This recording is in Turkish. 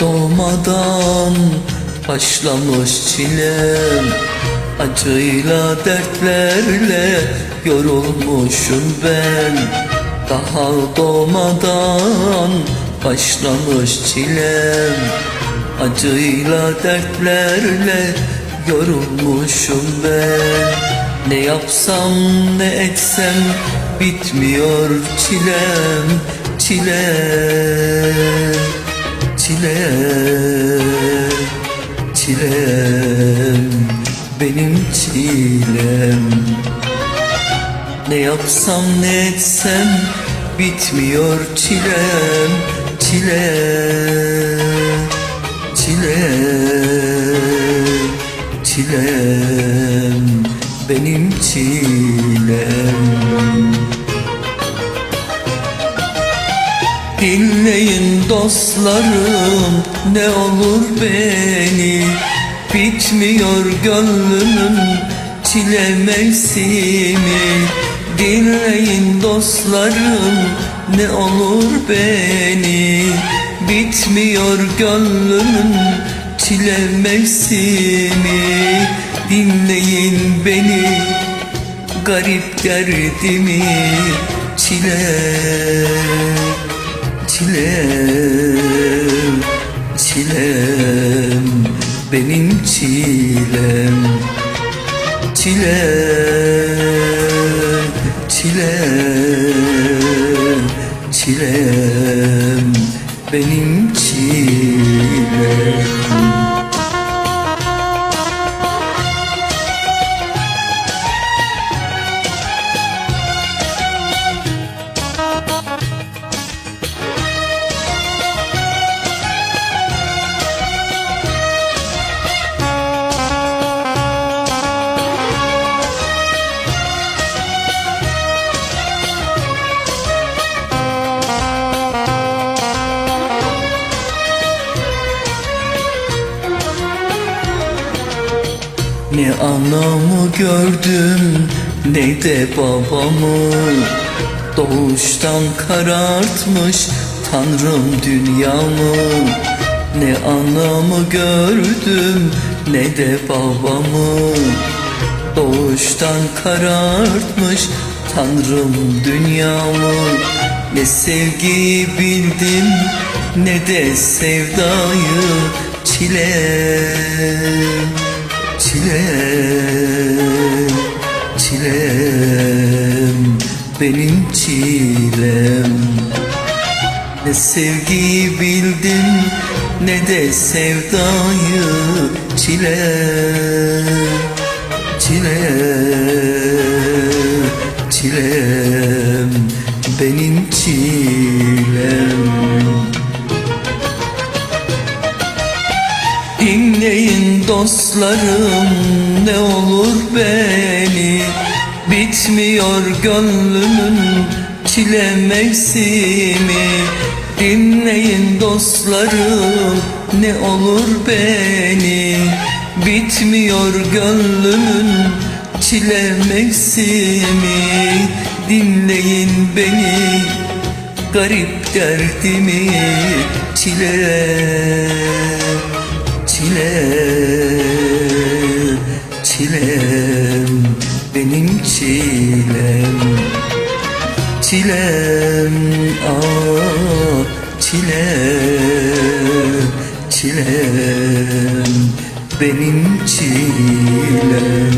doğmadan başlamış çilem. Acıyla dertlerle yorulmuşum ben. Daha doğmadan başlamış çilem. Acıyla dertlerle yorulmuşum ben. Ne yapsam ne etsem bitmiyor çilem Çilem Çilem Çilem Benim çilem. Ne yapsam ne etsem bitmiyor çilem Çilem Çilem Çilem Benim çilem Dinleyin dostlarım ne olur beni. Bitmiyor gönlümün çile mevsimi. Dinleyin dostlarım ne olur beni. Bitmiyor gönlümün çile mevsimi. Dinleyin beni garip derdimi çile Çilem, çilem, benim çilem. Çilem, çilem, çilem, benim anamı gördüm ne de babamı. Doğuştan karartmış Tanrım dünyamı. Ne anamı gördüm ne de babamı. Doğuştan karartmış Tanrım dünyamı. Ne sevgiyi bildim ne de sevdayı çile Çilem, çilem, benim çilem. Ne sevgiyi bildim ne de sevdayı çilem, Dinleyin dostlarım ne olur beni. Bitmiyor gönlümün çile mevsimi. Dinleyin dostlarım ne olur beni. Bitmiyor gönlümün çile mevsimi. Dinleyin beni garip derdimi çile Çilem, çilem, benim çilem. Çilem, ah çilem, çilem, benim çilem